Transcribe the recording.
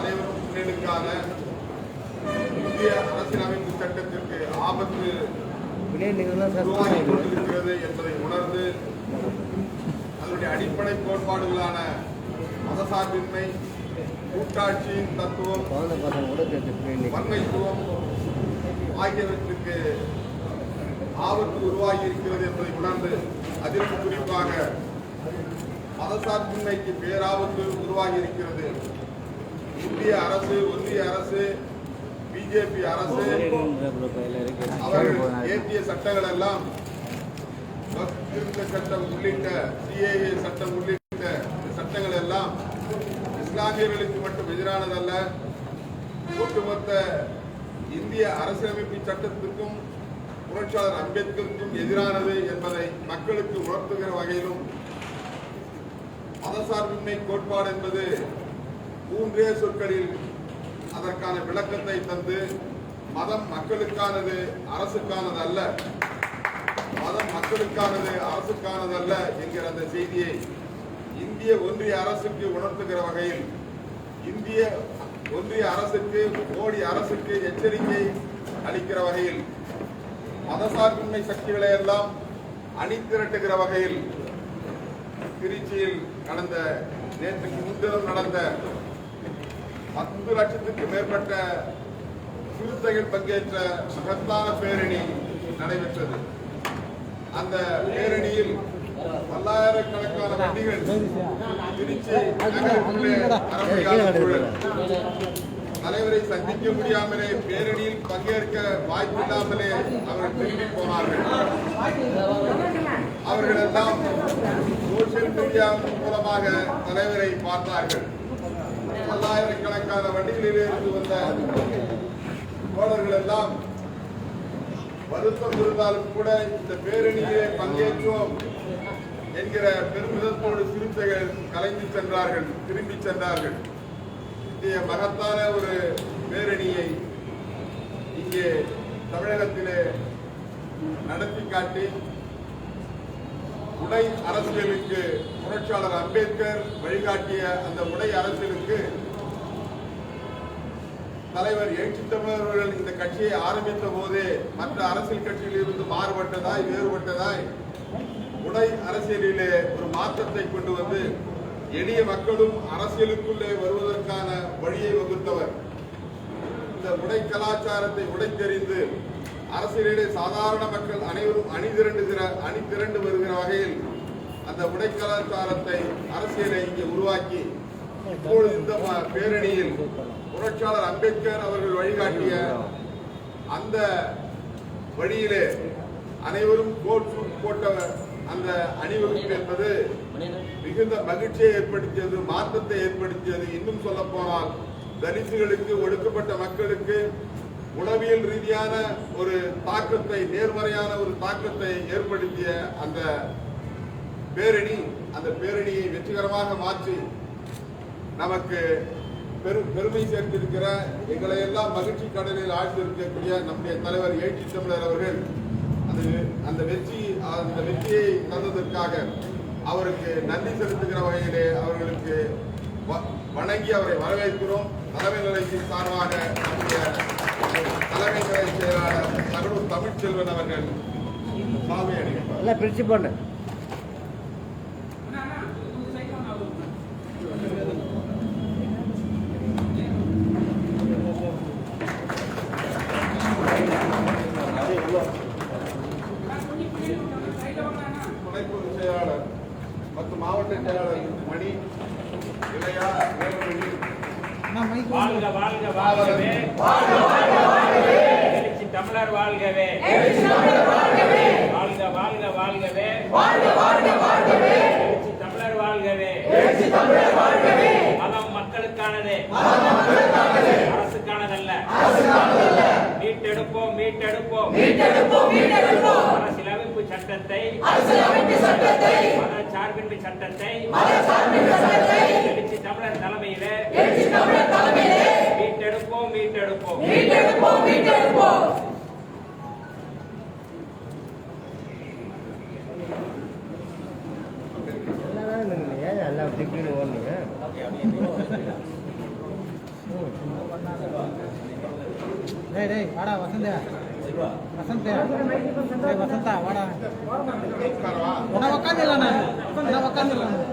அனைவரும் முன்னெடுக்காத இந்திய அரசியலமைப்பு சட்டத்திற்கு ஆபத்து உருவாகி கொண்டிருக்கிறது என்பதை உணர்ந்து அதனுடைய அடிப்படை கோட்பாடுகளான மதசார்பின்மை கூட்டாட்சியின் தத்துவம் வன்மைத்துவம் ஆகியவற்றுக்கு ஆபத்து உருவாகி இருக்கிறது என்பதை உணர்ந்து அதிலும் குறிப்பாக மதசார்பின்மைக்கு பேராபத்து உருவாகி இருக்கிறது. இந்திய அரசு ஒன்றிய அரசு பிஜேபி அரசு அவர்கள் ஏற்றிய சட்டங்கள் எல்லாம் திருத்த சட்டம் உள்ளிட்ட சிஏஏ சட்டம் உள்ளிட்ட சட்டங்கள் எல்லாம் இஸ்லாமியர்களுக்கு மட்டும் எதிரானதல்ல. ஒட்டுமொத்த இந்திய அரசியலமைப்பு சட்டத்திற்கும் புரட்சியாளர் அம்பேத்கருக்கும் எதிரானது என்பதை மக்களுக்கு உணர்த்துகிற வகையிலும் மதசார்பின்மை கோட்பாடு என்பது மூன்றே சொற்களில் அதற்கான விளக்கத்தை தந்து மதம் மக்களுக்கானது அரசுக்கானது அல்ல மதம் மக்களுக்கானது அரசுக்கானது அல்ல என்கிற அந்த செய்தியை இந்திய ஒன்றிய அரசுக்கு உணர்த்துகிற வகையில் இந்திய ஒன்றிய அரசுக்கு மோடி அரசுக்கு எச்சரிக்கை அளிக்கிற வகையில் மதசார்பின்மை சக்திகளை எல்லாம் அணிதிரட்டுகிற வகையில் திருச்சியில் கடந்த நேற்றுக்கு முன்தினம் நடந்த பத்து லட்சத்துக்கு மேற்பட்ட சிறுத்தைகள் பங்கேற்ற மகத்தான பேரணி நடைபெற்றது. அந்த பேரணியில் பல்லாயிரக்கணக்கான வண்டிகள் திருச்சி நகருக்குள்ளே தலைவரை சந்திக்க முடியாமலே பேரணியில் பங்கேற்க வாய்ப்பில்லாமலே அவர்கள் திரும்பி போனார்கள். அவர்கள் எல்லாம் சோசியல் மீடியா மூலமாக தலைவரை பார்த்தார்கள். பல்லாயிரக்கணக்கான வண்டிகளிலே இருந்து வந்த தோழர்கள் எல்லாம் வருத்தம் இருந்தாலும் கூட இந்த பேரணியிலே பங்கேற்றோம் என்கிற பெருமிதத்தோடு சிறுத்தைகள் கலைந்து சென்றார்கள் திரும்பி சென்றார்கள். இந்திய மகத்தான ஒரு பேரணியை இங்கே தமிழகத்திலே நடத்தி காட்டி உடை அரசியலுக்கு புரட்சியாளர் அம்பேத்கர் வழிகாட்டிய அந்த உடை அரசியலுக்கு தலைவர் எழுச்சி இந்த கட்சியை ஆரம்பித்த போதே மற்ற அரசியல் கட்சியில் இருந்து மாறுபட்டதாய் வேறுபட்டதாய் உடை அரசியலிலே ஒரு மாற்றத்தை கொண்டு வந்து எளிய மக்களும் அரசியலுக்குள்ளே வருவதற்கான வழியை வகுத்தவர். இந்த உடை கலாச்சாரத்தை உடைத்தெறிந்து அரசியலிலே சாதாரண மக்கள் அனைவரும் அணிதிரண்டு அணி திரண்டு வருகிற வகையில் அந்த உடை கலாச்சாரத்தை அரசியலை இங்கே உருவாக்கி இப்பொழுது இந்த பேரணியில் புரட்சியாளர் அம்பேத்கர் அவர்கள் வழிகாட்டிய அந்த வழியிலே அனைவரும் கோட் சூட் போட்ட அந்த அணிவகுப்பு என்பது மிகுந்த மகிழ்ச்சியை ஏற்படுத்தியது மாற்றத்தை ஏற்படுத்தியது. இன்னும் சொல்ல போனால் தலித்துகளுக்கு ஒடுக்கப்பட்ட மக்களுக்கு உளவியல் ரீதியான ஒரு தாக்கத்தை நேர்மறையான ஒரு தாக்கத்தை ஏற்படுத்திய அந்த பேரணி அந்த பேரணியை வெற்றிகரமாக மாற்றி நமக்கு பெரு பெருமை சேர்த்திருக்கிற எங்களை எல்லாம் மகிழ்ச்சி கடலில் ஆழ்ந்திருக்கக்கூடிய நம்முடைய தலைவர் ஏடி தமிழர் அவர்கள் அது அந்த வெற்றி அந்த வெற்றியை தந்ததற்காக அவருக்கு நன்றி செலுத்துகிற வகையிலே அவர்களுக்கு வ- வணங்கி அவரை வரவேற்கிறோம். தலைமை நிலையத்தின் சார்பாக நம்முடைய தலைமை செயலாளர் தகடூர் தமிழ்ச்செல்வன் அவர்கள் சாவை அணிவிப்பார் எல்லாம் மற்றும் மாவட்ட செயலாளர் மணி இளையா வேலுமணி வாழ்க வாழ்க வாழ்கவே. எழுச்சி தமிழர் வாழ்கவே. வாழ்க வாழ்க வாழ்கவே. எழுச்சி தமிழர் வாழ்கவே. மதம் மக்களுக்கானது. அரசுக்கானதல்ல. மீட்டெடுப்போம் மீட்டெடுப்போம். அரசியலமைப்பு சட்டத்தை. மத சார்பின்மை சட்டத்தை. எழுச்சி திக்கின்னு ஓடுனீங்க டேய் டேய் வாடா வசந்தே. வசந்தே. டேய் வசந்தா வாடா. உன உக்காந்துடலாம் நான். உன உக்காந்துடலாம்